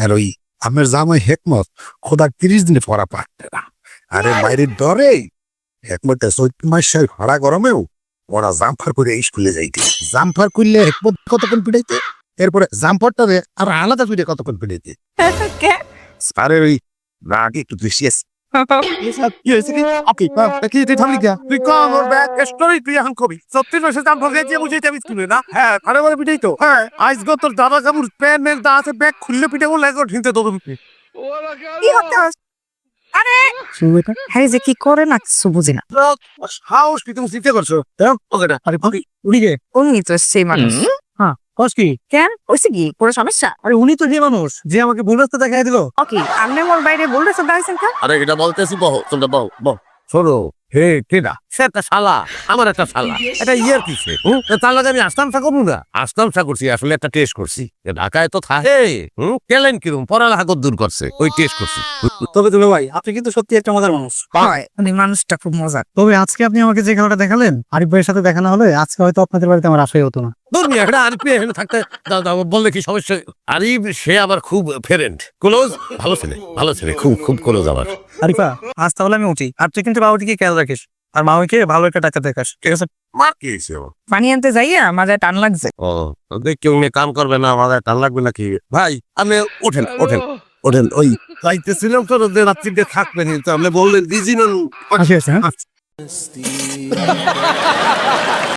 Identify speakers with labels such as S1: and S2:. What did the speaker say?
S1: আর ওই আমের জামাই হেকমত খোদা তিরিশ দিনে পড়া পারতে না আরে বাইরের ডরে হেকমত চৈত্র মাসের ভাড়া গরমেও ওরা জাম্পার করে স্কুলে যাইতে। জাম্পার করলে হেকমত কতক্ষণ পিটাইতে? এরপরে জাম্পারটারে আর আলাদা করে কতক্ষণ
S2: পিটাইতে?
S1: স্যারের ওই রাগ একটু বেশি আছে।
S3: দাদা কামুর প্যানের দা আছে ব্যাগ খুললে পিঠে বলে একবার ঢিনতে তো
S2: কি হতে আরে! হ্যাঁ যে কি করে না কিছু বুঝি না।
S3: হাউস কি তুমি চিন্তা করছ? ওকেটা আরে
S2: উনি তো সেই মানুষ।
S4: কস কি?
S2: কেন? হয়েছে কি? কোনো সমস্যা?
S4: আরে উনি তো যে মানুষ যে আমাকে ভুল রাস্তা দেখাই দিল।
S2: ওকে আপনি মোর বাইরে বলতেছেন দাঁড়িয়েছেন কেন?
S3: আরে এটা বলতেছি বহ তোমরা বহ বহ। শোনো হে কেডা সে একটা শালা আমার একটা শালা। এটা ইয়ার কিসে? হুম? তার লাগে আমি করব না করছি আসলে একটা টেস্ট করছি। এ ঢাকায় তো থাকে। হুম? কেলেন কিরম? পড়ালেখা দূর করছে? ওই টেস্ট করছি।
S4: তবে তুমি ভাই আপনি কিন্তু সত্যি একটা মজার মানুষ।
S2: উনি মানুষটা খুব মজার।
S4: তবে আজকে আপনি আমাকে যে খেলাটা দেখালেন আরিফ ভাইয়ের সাথে দেখানো হলে আজকে হয়তো আপনাদের বাড়িতে আমার আশাই হতো না।
S3: থাকতে দাও, দাও, বললে কি সমস্যা? আরিফ সে আবার খুব ফেরেন্ট ক্লোজ ভালো ছেলে ভালো ছেলে খুব খুব ক্লোজ আবার
S4: আরিফা আজ তাহলে আমি উঠি। আর তুই কিন্তু বাবুটিকে খেয়াল রাখিস। আর মামিকে ভালো একটা টাকা দেখাস ঠিক আছে?
S3: মার কি হয়েছে ও?
S2: পানি আনতে যাইয়া মাঝে টান লাগছে।
S3: ও দেখ কেউ নিয়ে কাম করবে না আমাদের টান লাগবে নাকি? ভাই আপনি ওঠেন ওঠেন ওঠেন ওই যাইতেছিলাম তো যে রাত্রিতে থাকবেন তো আপনি বললেন দিজি না।
S4: আসি আছে হ্যাঁ